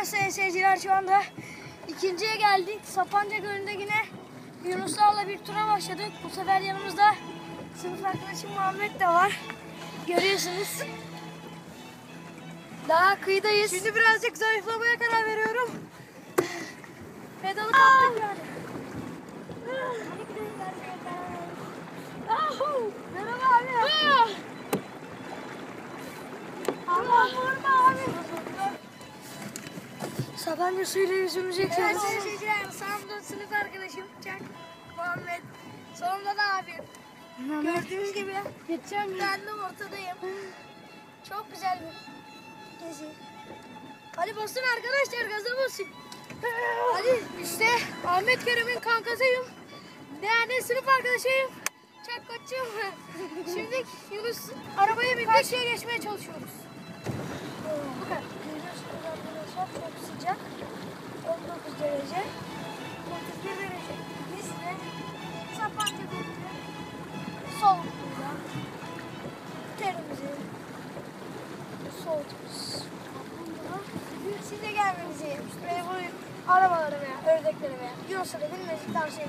Evet sayın seyirciler şu anda ikinciye geldik. Sapanca Gölü'nde yine Yunuslarla bir tura başladık. Bu sefer yanımızda sınıf arkadaşım Muhammed de var. Görüyorsunuz. Daha kıyıdayız. Şimdi birazcık zayıflamaya karar veriyorum. Pedalı kaptık yani. Ahu! Merhaba abi. Allah vurma abi. Sabancı suyla yüzümüzü yıkıyoruz. Evet seyirciler sağımda sınıf arkadaşım Çak Muhammed. Solumda da abim. Gördüğünüz gibi Geçeceğim ben de ortadayım. Çok güzel bir gezi. Hadi basın arkadaşlar gaza basın. Hadi işte Ahmet Kerem'in kankasıyım. Değerli sınıf arkadaşıyım. Çak koçum. Şimdi Yunus arabaya bindik. Karşıya geçmeye çalışıyoruz. Terimizi soğutuyoruz. Siz de gelmenizi ve bu arabalara veya ördeklere veya Yunus'a da binmenizi tavsiye.